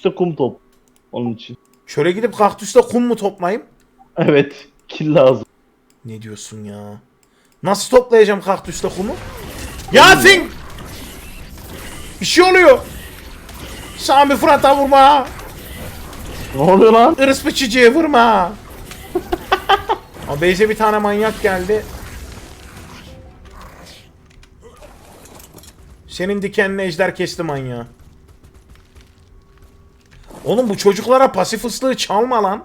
kaktüste kum top. Onun için. Şöyle gidip kaktüste kum mu toplayayım? Evet. Kill lazım. Ne diyorsun ya? Nasıl toplayacağım kaktüste kumu? Yasin! Bir şey oluyor. Sami Fırat'a vurma. Ne oluyor lan? Iris biçiciye vurma. Ama Beyze bir tane manyak geldi. Senin dikenli ejder kesti manyağı. Oğlum bu çocuklara pasif ıslığı çalma lan.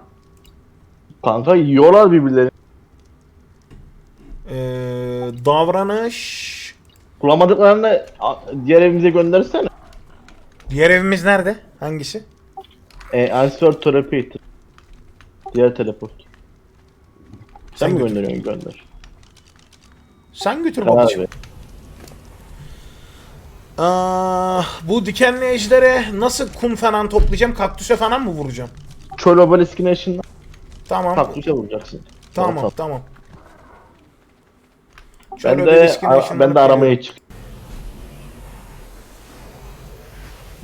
Kanka yiyorlar birbirlerini. Ee, davranış. Kullanmadıklarını diğer evimize göndersene. Diğer evimiz nerede? Hangisi? E, answer repeat. Diğer teleport. Sen, Sen mi götür. gönderiyorsun gönder. Sen götür babacığım. Aa, bu dikenli ejdere nasıl kum falan toplayacağım? Kaktüse falan mı vuracağım? Çöl obeliskine ışınla. Tamam. Kaktüse vuracaksın. Tamam, Tamam. tamam. Ben Şöyle de, ben de aramaya çık.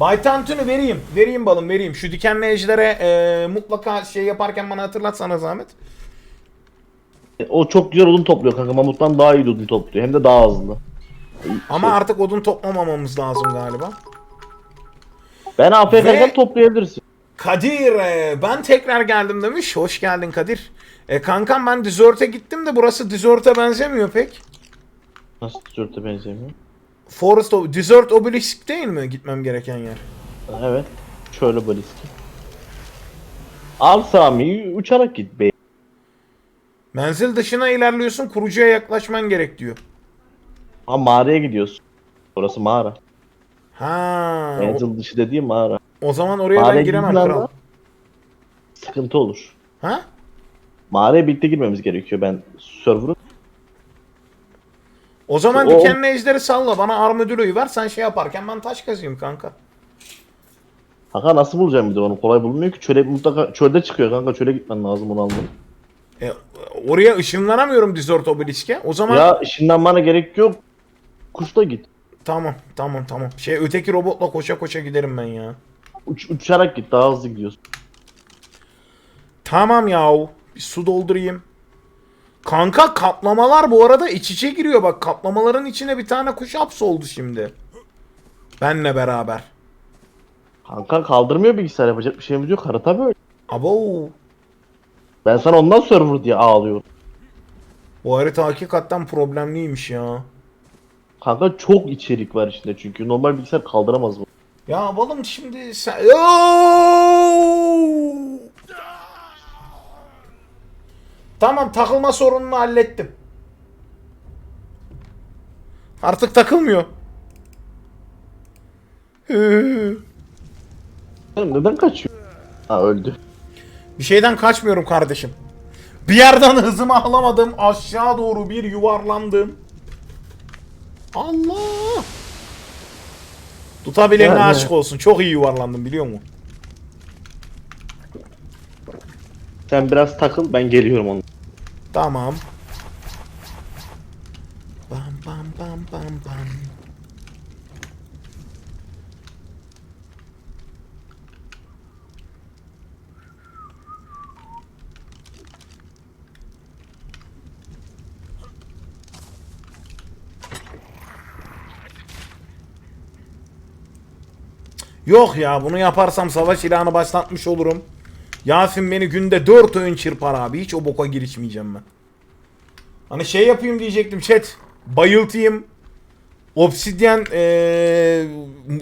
Bay Tantuni vereyim. Vereyim balım vereyim. Şu dikenli ejdere e, mutlaka şey yaparken bana hatırlatsana zahmet. O çok güzel odun topluyor kanka. Mamuttan daha iyi odun topluyor. Hem de daha hızlı. Ama artık odun toplamamamız lazım galiba. ben AFK'den Ve- toplayabilirsin. Kadir e, ben tekrar geldim demiş. Hoş geldin Kadir. E, kankam ben Desert'e gittim de burası Desert'e benzemiyor pek. Nasıl tişörte benzemiyor? Forest of Desert Obelisk değil mi gitmem gereken yer? Evet. Çöl obeliski. Al Sami uçarak git be. Menzil dışına ilerliyorsun kurucuya yaklaşman gerek diyor. Ha mağaraya gidiyorsun. Orası mağara. Ha. Menzil dışı dediğim mağara. o zaman oraya ben Mağaraya giremem gidilen kral. Sıkıntı olur. Ha? Mağaraya birlikte girmemiz gerekiyor. Ben server'ı O zaman O- dikenli ejderi salla bana armadillo'yu ver sen şey yaparken ben taş kazayım kanka. Kanka nasıl bulacağım bir de onu kolay bulunmuyor ki çöle mutlaka çölde çıkıyor kanka çöle gitmen lazım onu almanın. E, oraya ışınlanamıyorum Desert Obelisk'e. O zaman Ya ışınlanmana gerek yok. Kuşla git. tamam tamam tamam. Şey öteki robotla koşa koşa giderim ben ya. Uç, uçarak git daha hızlı gidiyorsun. Tamam yahu. Bir su doldurayım. Kanka kaplamalar bu arada iç içe giriyor bak. Kaplamaların içine bir tane kuş hapsoldu şimdi. Benle beraber. Kanka kaldırmıyor bilgisayar yapacak bir şeyimiz yok harita böyle. Abo. Ben sana ondan server diye ağlıyorum. Bu harita hakikaten problemliymiş ya. Kanka çok içerik var içinde çünkü normal bilgisayar kaldıramaz bu. Ya balım şimdi sen... Tamam takılma sorununu hallettim. Artık takılmıyor. Oğlum Neden kaçıyor? Ha öldü. Bir şeyden kaçmıyorum kardeşim. Bir yerden hızımı alamadım. Aşağı doğru bir yuvarlandım. Allah! Tutabilene Yani. aşık olsun. Çok iyi yuvarlandım biliyor musun? Sen biraz takıl ben geliyorum onun. Tamam. Bam bam bam bam bam. Yok ya bunu yaparsam savaş ilanı başlatmış olurum. Yasin beni günde 4 öğün çırpar abi. Hiç o boka girişmeyeceğim ben. Hani şey yapayım diyecektim chat. Bayıltayım. Obsidyen eee,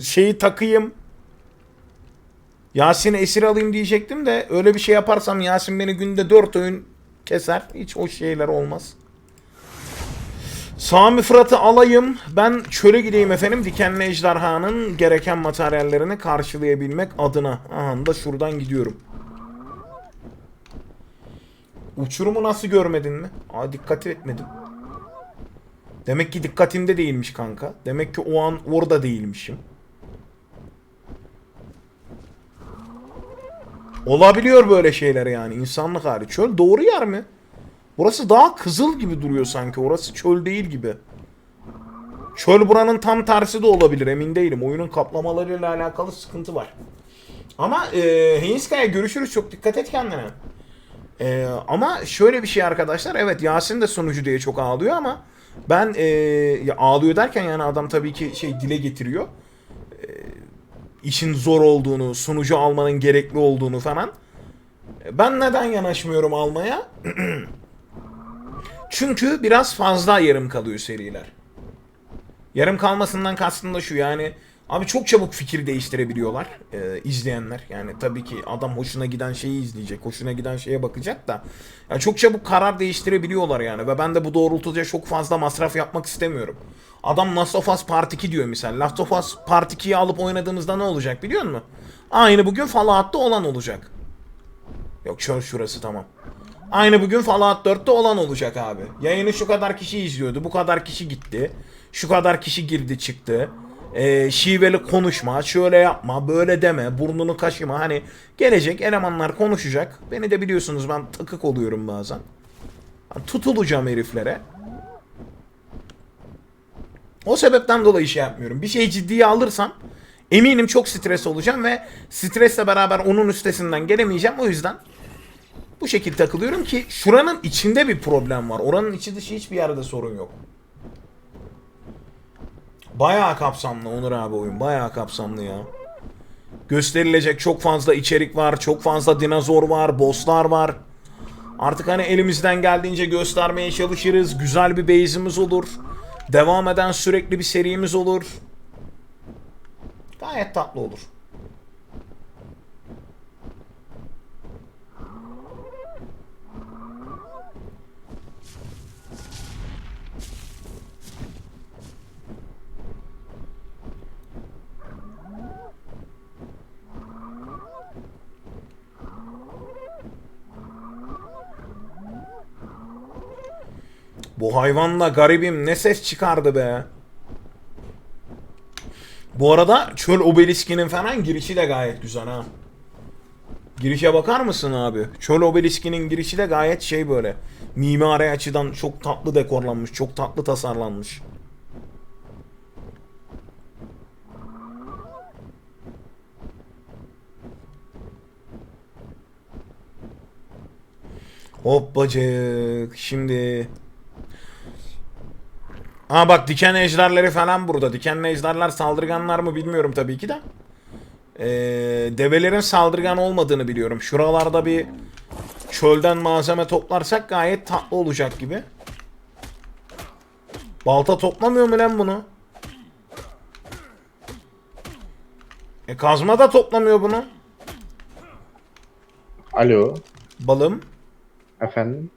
şeyi takayım. Yasin'i esir alayım diyecektim de öyle bir şey yaparsam Yasin beni günde 4 öğün keser. Hiç o şeyler olmaz. Sami Fırat'ı alayım. Ben çöle gideyim efendim. Dikenli ejderhanın gereken materyallerini karşılayabilmek adına. Aha da şuradan gidiyorum. Uçurumu nasıl görmedin mi? Aa dikkat etmedim. Demek ki dikkatimde değilmiş kanka. Demek ki o an orada değilmişim. Olabiliyor böyle şeyler yani insanlık hali. Çöl doğru yer mi? Burası daha kızıl gibi duruyor sanki. Orası çöl değil gibi. Çöl buranın tam tersi de olabilir emin değilim. Oyunun kaplamalarıyla alakalı sıkıntı var. Ama e, Hinskaya görüşürüz çok dikkat et kendine. E, ama şöyle bir şey arkadaşlar evet Yasin de sonucu diye çok ağlıyor ama ben e, ya ağlıyor derken yani adam tabii ki şey dile getiriyor. E, işin zor olduğunu, sonucu almanın gerekli olduğunu falan. Ben neden yanaşmıyorum almaya? Çünkü biraz fazla yarım kalıyor seriler. Yarım kalmasından kastım da şu yani abi çok çabuk fikir değiştirebiliyorlar e, izleyenler. Yani tabii ki adam hoşuna giden şeyi izleyecek, hoşuna giden şeye bakacak da yani çok çabuk karar değiştirebiliyorlar yani ve ben de bu doğrultuda çok fazla masraf yapmak istemiyorum. Adam Last of Us Part 2 diyor misal. Last of Us Part 2'yi alıp oynadığımızda ne olacak biliyor musun? Aynı bugün Fallout'ta olan olacak. Yok çöl şurası tamam. Aynı bugün Fallout 4'te olan olacak abi. Yayını şu kadar kişi izliyordu. Bu kadar kişi gitti. Şu kadar kişi girdi çıktı. Ee, şiveli konuşma. Şöyle yapma. Böyle deme. Burnunu kaşıma. Hani gelecek elemanlar konuşacak. Beni de biliyorsunuz ben takık oluyorum bazen. Tutulacağım heriflere. O sebepten dolayı şey yapmıyorum. Bir şeyi ciddiye alırsam eminim çok stres olacağım ve stresle beraber onun üstesinden gelemeyeceğim. O yüzden bu şekilde takılıyorum ki şuranın içinde bir problem var. Oranın içi dışı hiçbir yerde sorun yok. Bayağı kapsamlı Onur abi oyun. Bayağı kapsamlı ya. Gösterilecek çok fazla içerik var. Çok fazla dinozor var. Bosslar var. Artık hani elimizden geldiğince göstermeye çalışırız. Güzel bir base'imiz olur. Devam eden sürekli bir serimiz olur. Gayet tatlı olur. Bu hayvanla garibim ne ses çıkardı be. Bu arada çöl obeliskinin falan girişi de gayet güzel ha. Girişe bakar mısın abi? Çöl obeliskinin girişi de gayet şey böyle. Mimari açıdan çok tatlı dekorlanmış, çok tatlı tasarlanmış. Hoppacık. Şimdi Ha bak diken ejderleri falan burada. Dikenli ejderler saldırganlar mı bilmiyorum tabii ki de. Ee, develerin saldırgan olmadığını biliyorum. Şuralarda bir çölden malzeme toplarsak gayet tatlı olacak gibi. Balta toplamıyor mu lan bunu? E kazma da toplamıyor bunu. Alo. Balım. Efendim?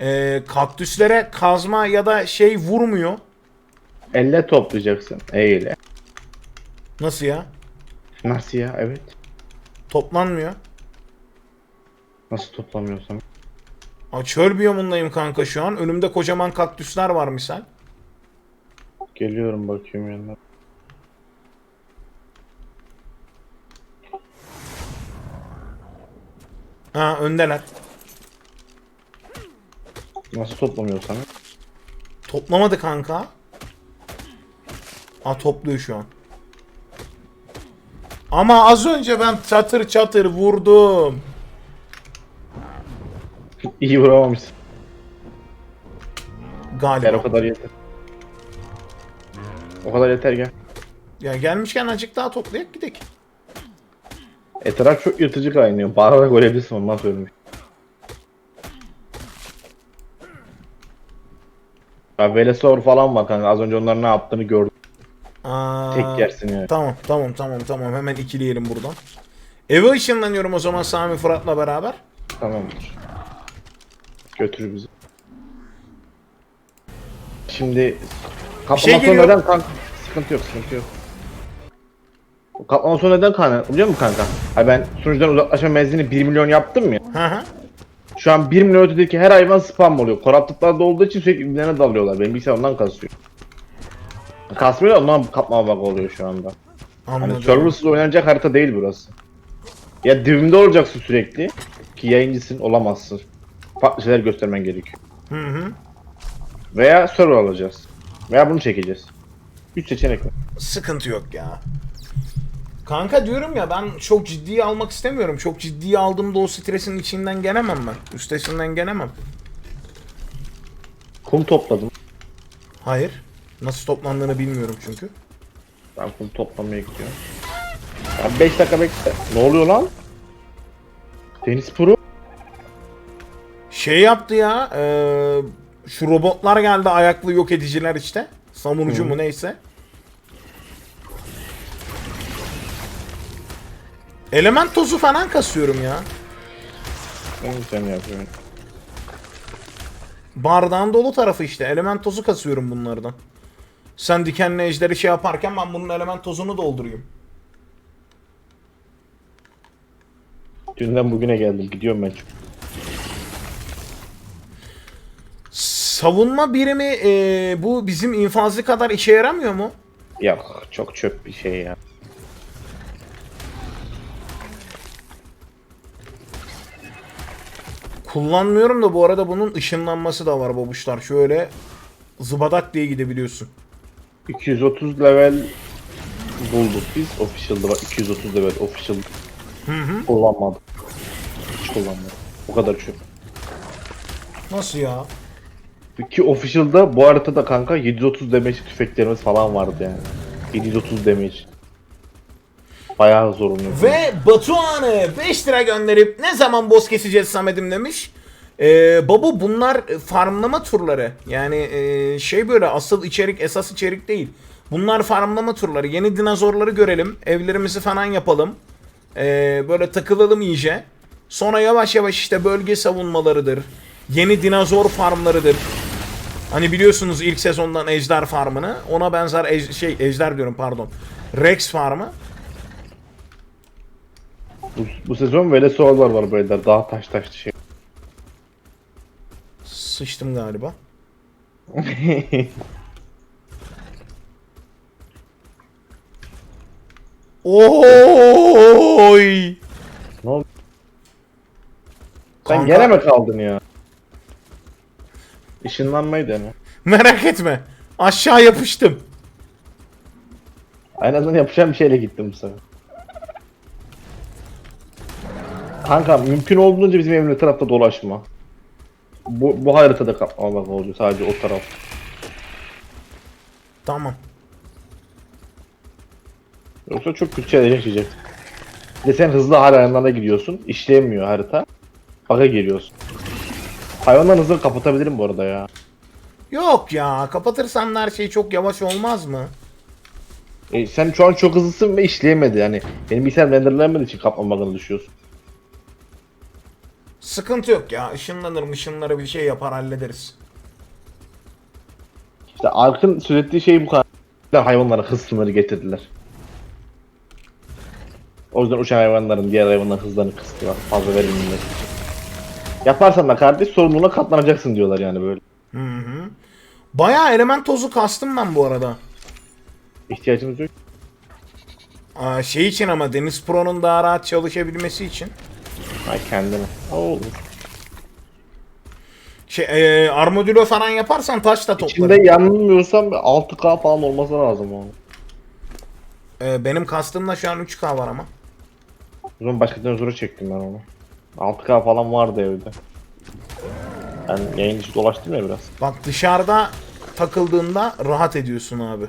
Ee, kaktüslere kazma ya da şey vurmuyor. Elle toplayacaksın. E ile. Nasıl ya? Nasıl ya? Evet. Toplanmıyor. Nasıl toplamıyorsan? Aa, çöl biyomundayım kanka şu an. Önümde kocaman kaktüsler var misal. Geliyorum bakıyorum yanına. Ha öndeler. Nasıl toplamıyorsan? Toplamadı kanka. Aa topluyor şu an. Ama az önce ben çatır çatır vurdum. İyi vuramamışsın. Gel Galiba. o kadar yeter. O kadar yeter gel. Ya gelmişken azıcık daha toplayak gidelim. Etraf çok yırtıcı kaynıyor. Bağırarak ölebilirsin ondan söylemiş. Ya Velosaur falan var kanka. Az önce onların ne yaptığını gördüm. Aa, Tek yersin yani. Tamam tamam tamam tamam hemen ikileyelim buradan. Eve ışınlanıyorum o zaman Sami Fırat'la beraber. Tamamdır. Götür bizi. Şimdi kaplama şey geliyor. neden kanka? Sıkıntı yok, sıkıntı yok. Kaplama sonu neden kanka? Biliyor musun kanka? Ha ben sunucudan uzaklaşma menzilini 1 milyon yaptım ya. Hı hı. Şu an 1 milyon ötedeki her hayvan spam oluyor. Koraptıklarda olduğu için sürekli birbirlerine dalıyorlar. Benim bilgisayar ondan kasıyor. Kasmıyor da ondan kaplama bug oluyor şu anda. Hani Anladım. serversız oynanacak harita değil burası. Ya dibimde olacaksın sürekli. Ki yayıncısın olamazsın. Farklı şeyler göstermen gerekiyor. Hı hı. Veya server alacağız. Veya bunu çekeceğiz. 3 seçenek var. Sıkıntı yok ya. Kanka diyorum ya ben çok ciddiye almak istemiyorum. Çok ciddiye aldığımda o stresin içinden gelemem ben. Üstesinden gelemem. Kum topladım. Hayır. Nasıl toplandığını bilmiyorum çünkü. Ben kum toplamaya gidiyorum. Ya 5 dakika bekle. Ne oluyor lan? Deniz Pro. Şey yaptı ya. eee, şu robotlar geldi ayaklı yok ediciler işte. Samunucu mu neyse. Element tozu falan kasıyorum ya. En güzel yapıyorum. Bardağın dolu tarafı işte. Element tozu kasıyorum bunlardan. Sen dikenli ejderi şey yaparken ben bunun element tozunu doldurayım. Dünden bugüne geldim. Gidiyorum ben çünkü. Savunma birimi eee, bu bizim infazlı kadar işe yaramıyor mu? Yok çok çöp bir şey ya. Kullanmıyorum da bu arada bunun ışınlanması da var babuşlar. Şöyle zıbadak diye gidebiliyorsun. 230 level bulduk biz. Official'da bak 230 level official. Kullanmadım. Hiç kullanmadım. O kadar çöp. Nasıl ya? Ki official'da bu haritada kanka 730 damage tüfeklerimiz falan vardı yani. 730 damage. Bayağı zorunlu. Ve Batuhan'ı 5 lira gönderip ne zaman boss keseceğiz Samet'im demiş. Ee, baba bunlar farmlama turları. Yani e, şey böyle asıl içerik esas içerik değil. Bunlar farmlama turları. Yeni dinozorları görelim. Evlerimizi falan yapalım. Ee, böyle takılalım iyice. Sonra yavaş yavaş işte bölge savunmalarıdır. Yeni dinozor farmlarıdır. Hani biliyorsunuz ilk sezondan Ejder farmını. Ona benzer ej- şey Ejder diyorum pardon. Rex farmı. Bu, bu sezon Venezuelalar var böyle daha taş taşlı şey. Sıçtım galiba. Oy! ne oldu? Sen Kanka- gene mi kaldın ya? Işınlanmayı dene. Merak etme. Aşağı yapıştım. En azından yapacağım bir şeyle gittim bu sefer. Kanka mümkün olduğunca bizim evin tarafta dolaşma. Bu, bu haritada kaplamamak oluyor sadece o taraf. Tamam. Yoksa çok kötü şeyler yaşayacak. Bir de sen hızlı hayvanlarına gidiyorsun. işleyemiyor harita. Bug'a geliyorsun. Hayvanların hızını kapatabilirim bu arada ya. Yok ya kapatırsan her şey çok yavaş olmaz mı? E, sen şu an çok hızlısın ve işleyemedi yani. Benim bilgisayar renderlenmediği için kapmamakını düşüyorsun. Sıkıntı yok ya. Işınlanır ışınları bir şey yapar hallederiz. İşte Ark'ın sürekli şey bu kadar. Hayvanlara hız sınırı getirdiler. O yüzden uçan hayvanların diğer hayvanların hızlarını kıstılar. Fazla verilmemesi için. Yaparsan da kardeş sorumluluğuna katlanacaksın diyorlar yani böyle. Hı hı. Bayağı element tozu kastım ben bu arada. İhtiyacımız yok. Aa, şey için ama Deniz Pro'nun daha rahat çalışabilmesi için. Ay kendine. O olur. Şey, e, armadillo falan yaparsan taş da toplarım. İçinde yanılmıyorsam bir 6K falan olması lazım onun. E, benim kastımda şu an 3K var ama. O zaman başka dinozora çektim ben onu. 6K falan vardı evde. Ben yayın içi dolaştım ya biraz. Bak dışarıda takıldığında rahat ediyorsun abi.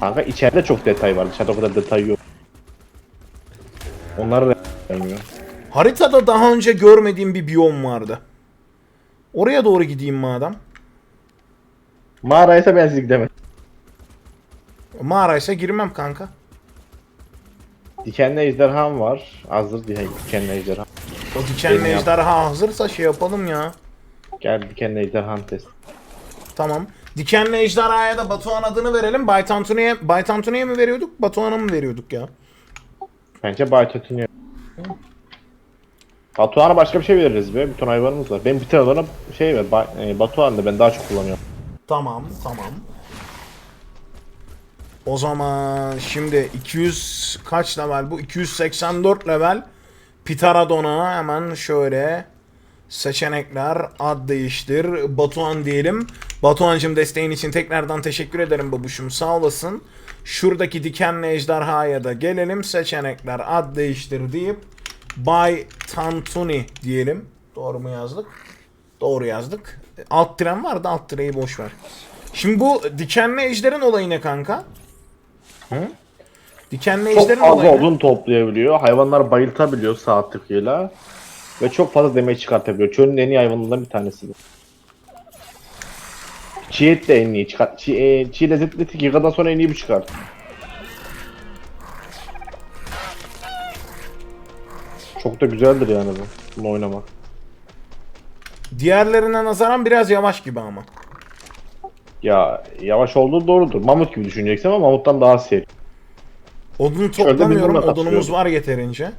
Kanka içeride çok detay var. Dışarıda o kadar detay yok. Onları da bilmiyor. Haritada daha önce görmediğim bir biyom vardı. Oraya doğru gideyim madem. Mağaraysa ben sizi gidemedim. Mağaraysa girmem kanka. Dikenli ejderham var. Hazır diye dikenli ejderham. O dikenli Benim ejderha hazırsa şey yapalım ya. Gel dikenli ejderham test. Tamam. Dikenli ejderhaya da Batuhan adını verelim. Bay Tantuni'ye Bay Tantuni'ye mi veriyorduk? Batuhan'a mı veriyorduk ya? Bence Baytöt'ünü Batuhan'a başka bir şey veririz be. Bir ton hayvanımız var. Ben bir tane bana şey ver. Ba e, Batuhan da ben daha çok kullanıyorum. Tamam, tamam. O zaman şimdi 200 kaç level bu? 284 level Pitaradon'a hemen şöyle seçenekler ad değiştir Batuhan diyelim. Batuhan'cım desteğin için tekrardan teşekkür ederim babuşum sağ olasın. Şuradaki dikenli ejderhaya da gelelim. Seçenekler ad değiştir deyip Bay Tantuni diyelim. Doğru mu yazdık? Doğru yazdık. Alt tren var da alt tireyi boş ver. Şimdi bu dikenli ejderin olayı ne kanka? Hı? Dikenli Çok ejderin fazla olayı ne? odun toplayabiliyor. Hayvanlar bayıltabiliyor saat tıkıyla. Ve çok fazla demeç çıkartabiliyor. Çölün en iyi hayvanlarından bir tanesi. Çiğ et de en iyi çıkar. Çiğ, e, çiğ lezzetli eti gigadan sonra en iyi bu çıkar. Çok da güzeldir yani bu. Bunu oynamak. Diğerlerine nazaran biraz yavaş gibi ama. Ya yavaş olduğu doğrudur. Mamut gibi düşüneceksin ama mamuttan daha seri. Odun Çölde toplamıyorum. Odunumuz var yeterince.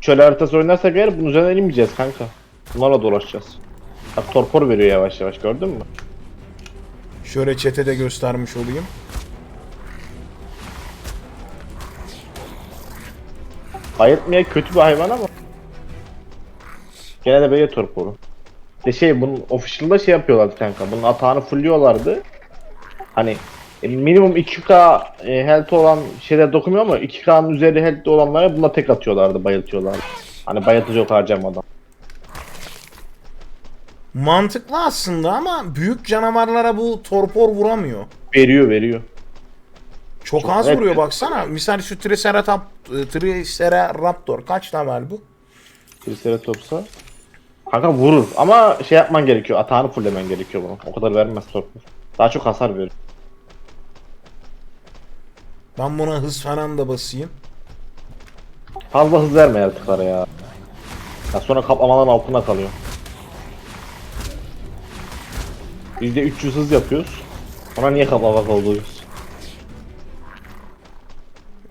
Çöl haritası oynarsak eğer bunun üzerinden inmeyeceğiz kanka. Bunlarla dolaşacağız. Bak torpor veriyor yavaş yavaş gördün mü? Şöyle çete de göstermiş olayım. Bayıltmaya kötü bir hayvan ama. Gene de böyle torporu. De şey bunun official'da şey yapıyorlardı kanka. Bunun atağını fullüyorlardı. Hani e, minimum 2k e, health olan şeyler dokunmuyor ama 2k'nın üzeri health olanlara buna tek atıyorlardı, bayıltıyorlardı. Hani bayıltıcı yok harcamadan. Mantıklı aslında ama büyük canavarlara bu torpor vuramıyor. Veriyor veriyor. Çok, Çok- az evet. vuruyor baksana. Misal şu Triceratop, Triceratops kaç level bu? Triceratops'a. Kanka vurur ama şey yapman gerekiyor. Atağını fulllemen gerekiyor bunu. O kadar vermez torpor. Daha çok hasar verir. Ben buna hız falan da basayım. Fazla hız verme yaratıklara ya. Ya sonra kaplamaların altına kalıyor. 300 hız yapıyoruz. Ona niye kaplamak oluyoruz?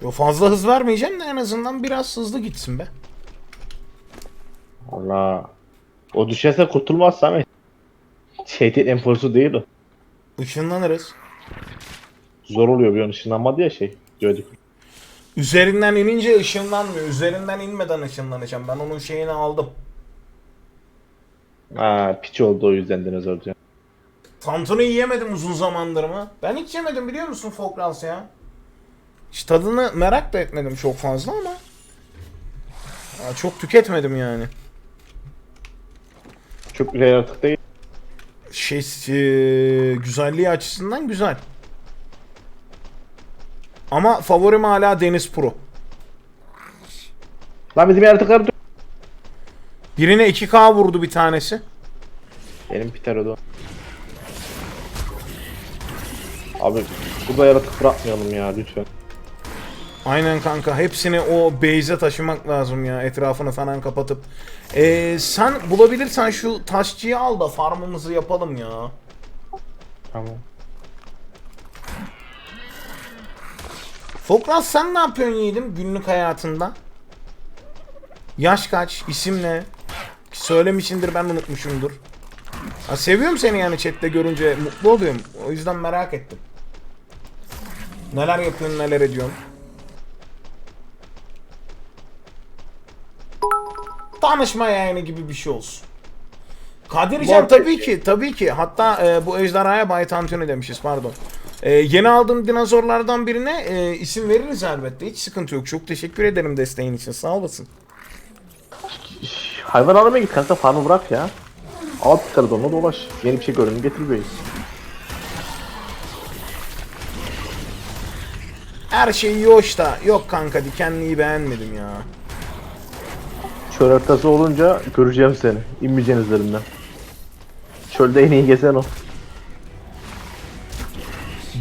Yo, fazla hız vermeyeceğim de en azından biraz hızlı gitsin be. Allah. O düşerse kurtulmazsa ama şeytan enforsu değil o. Işınlanırız. Zor oluyor bir an ışınlanmadı ya şey. Diyorduk. Üzerinden inince ışınlanmıyor. Üzerinden inmeden ışınlanacağım. Ben onun şeyini aldım. Ha piç oldu o yüzden dinozor diyor. Tantuni yiyemedim uzun zamandır mı? Ben hiç yemedim biliyor musun Fokrals ya? Hiç tadını merak da etmedim çok fazla ama. Ya çok tüketmedim yani. Çok güzel yaratık değil. Şey eee, güzelliği açısından güzel. Ama favorim hala Deniz Pro. Lan bizim yaratıklar Birine 2K vurdu bir tanesi. Benim Pterodon. Abi burada yaratık bırakmayalım ya lütfen. Aynen kanka. Hepsini o base'e taşımak lazım ya. Etrafını falan kapatıp. Ee, sen bulabilirsen şu taşçıyı al da farmımızı yapalım ya. Tamam. Fokras sen ne yapıyorsun yiğidim günlük hayatında? Yaş kaç? İsim ne? Söylemişindir ben unutmuşumdur. Ha, seviyorum seni yani chatte görünce mutlu oluyorum. O yüzden merak ettim. Neler yapıyorsun neler ediyorsun? Tanışma yayını gibi bir şey olsun. Kadircan Muhabbet tabii ki tabii ki hatta e, bu ejderhaya Bay Tantuni demişiz pardon. E, yeni aldığım dinozorlardan birine e, isim veririz elbette hiç sıkıntı yok. Çok teşekkür ederim desteğin için sağ olasın. Hayvan aramaya git kanka farmı bırak ya. Al Pterodon'la dolaş. Yeni bir şey görün getir beyiz. Her şey iyi hoş da yok kanka dikenliyi beğenmedim ya. Çöl haritası olunca göreceğim seni. İnmeyeceksin üzerinden. Çölde en iyi gezen o.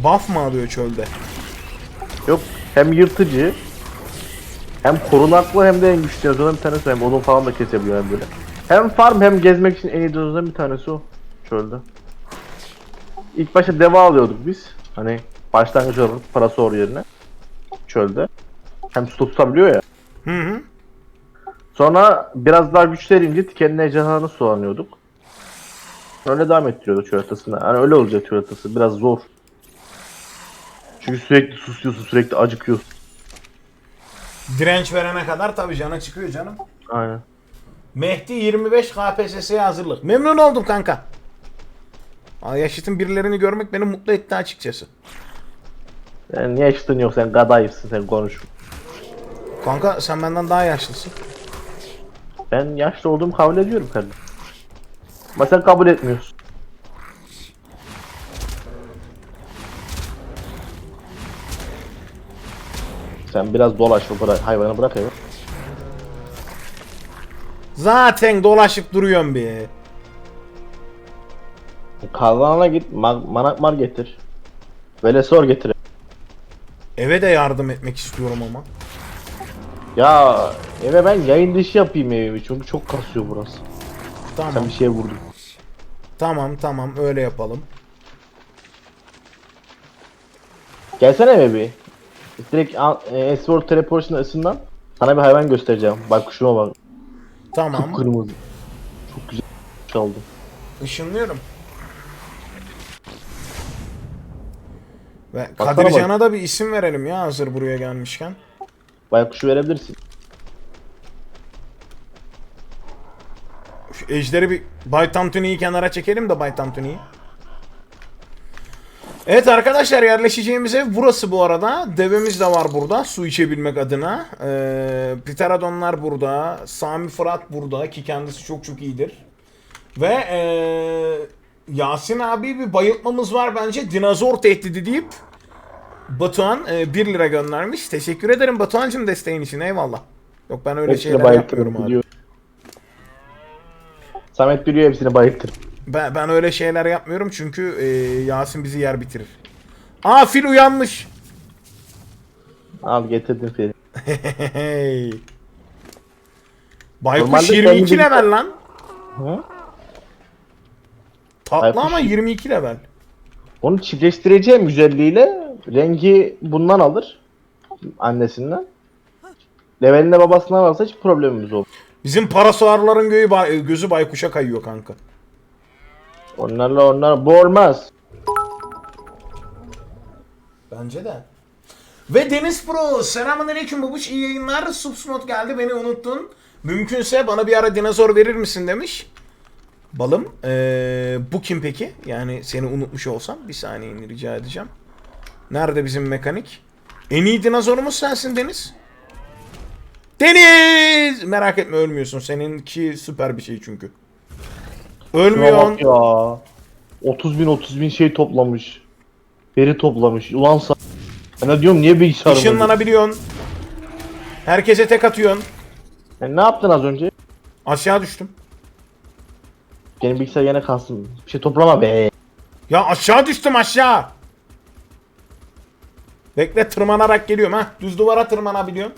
Buff mı alıyor çölde? Yok hem yırtıcı hem korunaklı hem de en güçlü dinozordan bir tanesi hem odun falan da kesebiliyor hem böyle. Hem farm hem gezmek için en iyi dinozordan bir tanesi o çölde. İlk başta deva alıyorduk biz. Hani başlangıç olarak parası or yerine. Çölde. Hem su tutabiliyor ya. Hı hı. Sonra biraz daha güçlenince kendine ejderhanı soğanıyorduk. Öyle devam ettiriyordu çöl haritasına. Yani öyle olacak çöl haritası. Biraz zor. Çünkü sürekli susuyorsun, sürekli acıkıyorsun. Direnç verene kadar tabii cana çıkıyor canım. Aynen. Mehdi 25 KPSS'ye hazırlık. Memnun oldum kanka. Yaşıt'ın birilerini görmek beni mutlu etti açıkçası. Sen yaşlın yok sen gadayıfsın sen konuş. Kanka sen benden daha yaşlısın. Ben yaşlı olduğumu kabul ediyorum kardeşim. Ama sen kabul etmiyorsun. Sen biraz dolaş o kadar hayvanı bırak hayvan. Zaten dolaşıp duruyorum bir. Kazanana git ma- manakmar getir. Böyle sor getir. Eve de yardım etmek istiyorum ama. Ya eve ben yayın dışı yapayım evimi çünkü çok kasıyor burası. Tamam. Sen bir şeye vurdun. Tamam tamam öyle yapalım. Gelsene eve bir. Direkt e, S-World Teleportation ısından sana bir hayvan göstereceğim. Bak şuna bak. Tamam. Kırmızı. Çok güzel çaldım. Işınlıyorum. Ve Baksana Kadircan'a da bir isim verelim ya hazır buraya gelmişken. Baykuşu verebilirsin. Şu ejderi bir Bay Tantuni'yi kenara çekelim de Bay Tantuni'yi. Evet arkadaşlar yerleşeceğimiz ev burası bu arada. Devemiz de var burada su içebilmek adına. Ee, Pterodonlar burada. Sami Fırat burada ki kendisi çok çok iyidir. Ve ee, Yasin abi bir bayıltmamız var bence. Dinozor tehdidi deyip Batuhan e, 1 lira göndermiş. Teşekkür ederim Batuhan'cım desteğin için eyvallah. Yok ben öyle Hepsini şeyler yapmıyorum abi. biliyorum. Samet biliyor hepsini bayıltır. Ben, ben öyle şeyler yapmıyorum çünkü e, Yasin bizi yer bitirir. Aa fil uyanmış. Al getirdim. Hey. Baykuş Normalde 22 kendi- level lan. Hı? Tatlı ama 22 level. Onu çiftleştireceğim güzelliğiyle. Rengi bundan alır. Annesinden. Levelinde babasından alırsa hiç problemimiz olur. Bizim parasoarların göğü, bay- gözü baykuşa kayıyor kanka. Onlarla onlar bu olmaz. Bence de. Ve Deniz Pro selamünaleyküm babuş iyi yayınlar. Subsmot geldi beni unuttun. Mümkünse bana bir ara dinozor verir misin demiş. Balım ee, bu kim peki? Yani seni unutmuş olsam bir saniye rica edeceğim. Nerede bizim mekanik? En iyi dinozorumuz sensin Deniz. Deniz! Merak etme ölmüyorsun. Seninki süper bir şey çünkü. Ölmüyorsun. ya. 30 bin 30 bin şey toplamış. Veri toplamış. Ulan sa... Ben de diyorum niye bilgisayarım? Işınlanabiliyorsun. Herkese tek atıyorsun. Sen ne yaptın az önce? Aşağı düştüm. Benim bilgisayar yine kalsın. Bir şey toplama be. Ya aşağı düştüm aşağı. Bekle tırmanarak geliyorum ha. Düz duvara tırmanabiliyorum.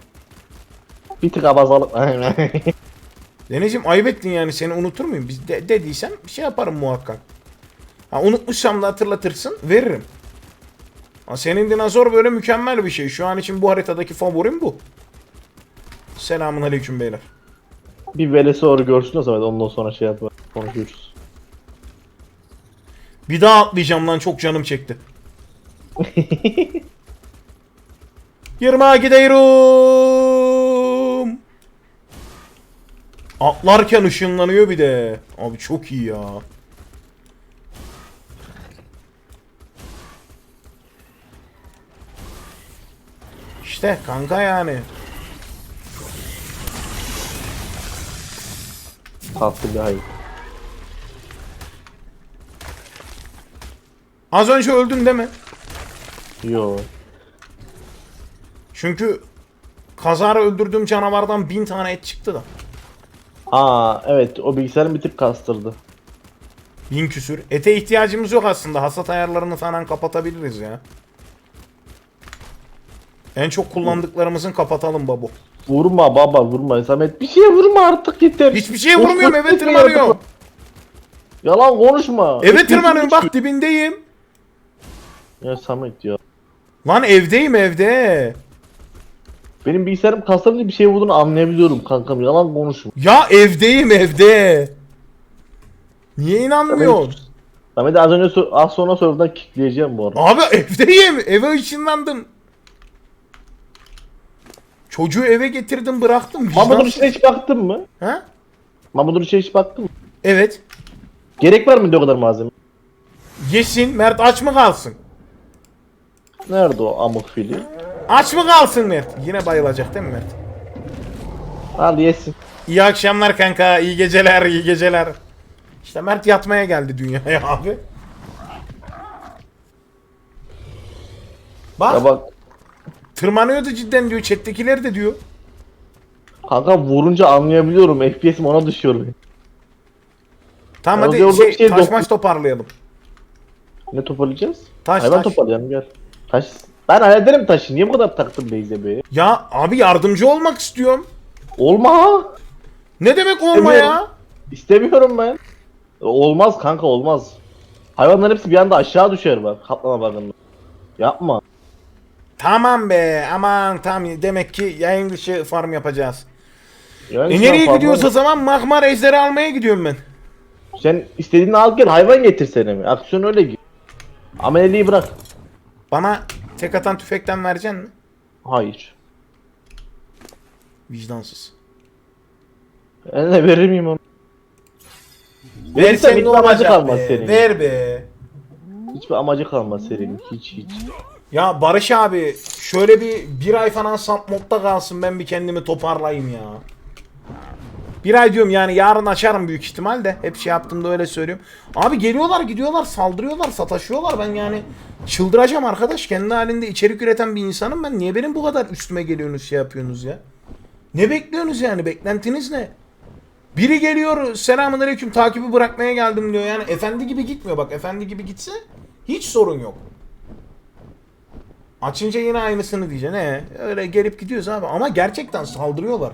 Bir tık abazalık. Denizciğim ayıp ettin yani seni unutur muyum? Biz de, dediysem bir şey yaparım muhakkak. Ha unutmuşsam da hatırlatırsın veririm. Ha, senin dinozor böyle mükemmel bir şey. Şu an için bu haritadaki favorim bu. Selamun aleyküm beyler. Bir velesi doğru görsün o zaman ondan sonra şey yapar. Konuşuruz. Bir daha atlayacağım lan çok canım çekti. Yirma gidiyorum. Atlarken ışınlanıyor bir de. Abi çok iyi ya. İşte kanka yani. Tatlı bir hayır. Az önce öldün değil mi? Yo. Çünkü kazara öldürdüğüm canavardan bin tane et çıktı da. Aa evet o bilgisayarın bir tık kastırdı. Bin küsür. Ete ihtiyacımız yok aslında. Hasat ayarlarını falan kapatabiliriz ya. En çok kullandıklarımızın kapatalım babu. Vurma baba vurma Samet bir şeye vurma artık yeter. Hiçbir şeye vurmuyorum eve tırmanıyorum. Yalan konuşma. Eve tırmanıyorum bak dibindeyim. Ya Samet ya. Lan evdeyim evde. Benim bilgisayarım kastırınca bir şeye vurduğunu anlayabiliyorum kankam yalan konuşma. Ya evdeyim evde. Niye inanmıyorsun? Samet'i az önce so- az sonra serverdan kickleyeceğim bu arada. Abi evdeyim. Eve ışınlandım. Çocuğu eve getirdim bıraktım. Mahmut'un Vicdansız. içine hiç baktın mı? Ha? Mahmut'un içine hiç baktın mı? Evet. Gerek var mıydı o kadar malzeme? Yesin. Mert aç mı kalsın? Nerede o amık fili? Aç mı kalsın Mert? Yine bayılacak değil mi Mert? Al yesin. İyi akşamlar kanka, iyi geceler, iyi geceler. İşte Mert yatmaya geldi dünyaya abi. Bak, Ya bak tırmanıyordu cidden diyor, chat'tekiler de diyor. kanka vurunca anlayabiliyorum. FPS'im ona düşüyor benim. Tamam hadi orada şey, bir şey taş yok. maç toparlayalım. Ne toparlayacağız? Taş Hayvan taş. toparlayalım gel. Taş. Ben hallederim taşı. Niye bu kadar taktın Beyze be? Ya abi yardımcı olmak istiyorum. Olma. Ne demek olma Demiyorum. ya? İstemiyorum ben. Olmaz kanka olmaz. Hayvanların hepsi bir anda aşağı düşer bak. Kaplama bakın. Yapma. Tamam be aman tamam demek ki yayın dışı farm yapacağız. Yani E nereye gidiyoruz o zaman? Magmar ejderi almaya gidiyorum ben. Sen istediğini al gel hayvan getirsene mi? Aksiyon öyle gir. Ameleliği bırak. Bana tek atan tüfekten vereceksin mi? Hayır. Vicdansız. De verir miyim onu? Versen ne amacı kalmaz senin. Ver be. Hiçbir amacı kalmaz senin. Hiç hiç. Ya Barış abi şöyle bir bir ay falan sap modda kalsın ben bir kendimi toparlayayım ya. Bir ay diyorum yani yarın açarım büyük ihtimal de. Hep şey yaptığımda öyle söylüyorum. Abi geliyorlar gidiyorlar saldırıyorlar sataşıyorlar ben yani çıldıracağım arkadaş. Kendi halinde içerik üreten bir insanım ben. Niye benim bu kadar üstüme geliyorsunuz şey yapıyorsunuz ya? Ne bekliyorsunuz yani beklentiniz ne? Biri geliyor selamun aleyküm takibi bırakmaya geldim diyor yani efendi gibi gitmiyor bak efendi gibi gitse hiç sorun yok. Açınca yine aynısını diyeceksin. He, öyle gelip gidiyoruz abi. Ama gerçekten saldırıyorlar.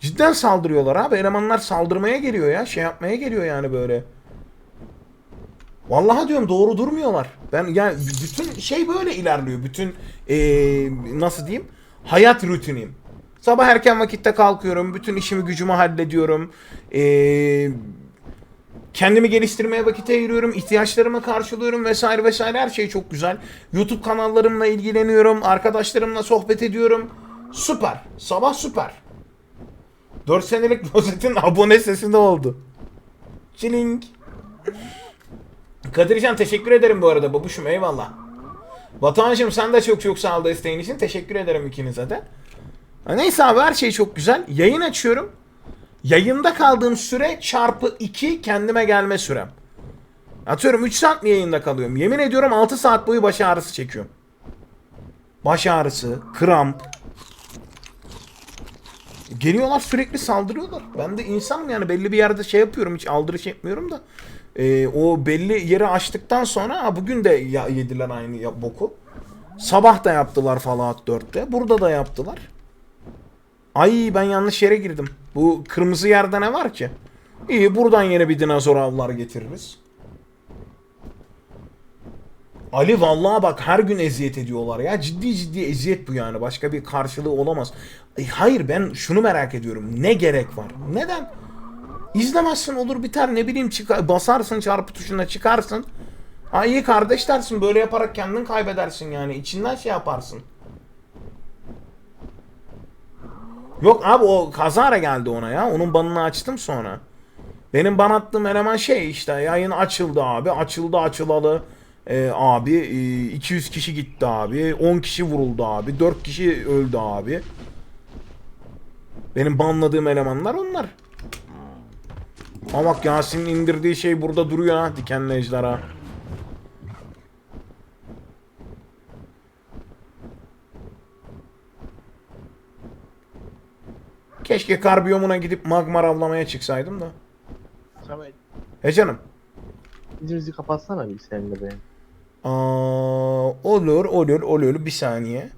Cidden saldırıyorlar abi. Elemanlar saldırmaya geliyor ya. Şey yapmaya geliyor yani böyle. Vallahi diyorum doğru durmuyorlar. Ben yani bütün şey böyle ilerliyor. Bütün eee, nasıl diyeyim? Hayat rutinim. Sabah erken vakitte kalkıyorum. Bütün işimi gücümü hallediyorum. Eee Kendimi geliştirmeye vakit ayırıyorum, ihtiyaçlarımı karşılıyorum vesaire vesaire her şey çok güzel. YouTube kanallarımla ilgileniyorum, arkadaşlarımla sohbet ediyorum. Süper. Sabah süper. 4 senelik rozetin abone sesinde oldu. Çiling. Kadircan teşekkür ederim bu arada babuşum eyvallah. Batuhan'cığım sen de çok çok sağ ol desteğin için. Teşekkür ederim ikinize de. Neyse abi her şey çok güzel. Yayın açıyorum. Yayında kaldığım süre çarpı 2 kendime gelme sürem. Atıyorum 3 saat mi yayında kalıyorum? Yemin ediyorum 6 saat boyu baş ağrısı çekiyorum. Baş ağrısı, kramp. Geliyorlar sürekli saldırıyorlar. Ben de insanım yani belli bir yerde şey yapıyorum hiç aldırış etmiyorum da. Ee, o belli yeri açtıktan sonra bugün de yediler aynı boku. Sabah da yaptılar Fallout 4'te. Burada da yaptılar. Ay ben yanlış yere girdim. Bu kırmızı yerde ne var ki? İyi buradan yine bir dinozor avlar getiririz. Ali vallahi bak her gün eziyet ediyorlar ya. Ciddi ciddi eziyet bu yani. Başka bir karşılığı olamaz. Ay, hayır ben şunu merak ediyorum. Ne gerek var? Neden? İzlemezsin olur biter ne bileyim çıkar, basarsın çarpı tuşuna çıkarsın. Ha iyi kardeş dersin böyle yaparak kendini kaybedersin yani. İçinden şey yaparsın. Yok abi o kazara geldi ona ya. Onun banını açtım sonra. Benim ban attığım eleman şey işte yayın açıldı abi. Açıldı açılalı. Ee, abi e, 200 kişi gitti abi. 10 kişi vuruldu abi. 4 kişi öldü abi. Benim banladığım elemanlar onlar. Ama bak Yasin'in indirdiği şey burada duruyor ha. Dikenli ejderha. Keşke karbiyomuna gidip magmar avlamaya çıksaydım da. Samet. E canım. Dizimizi kapatsana bir seninle be. Aa, olur olur olur bir saniye.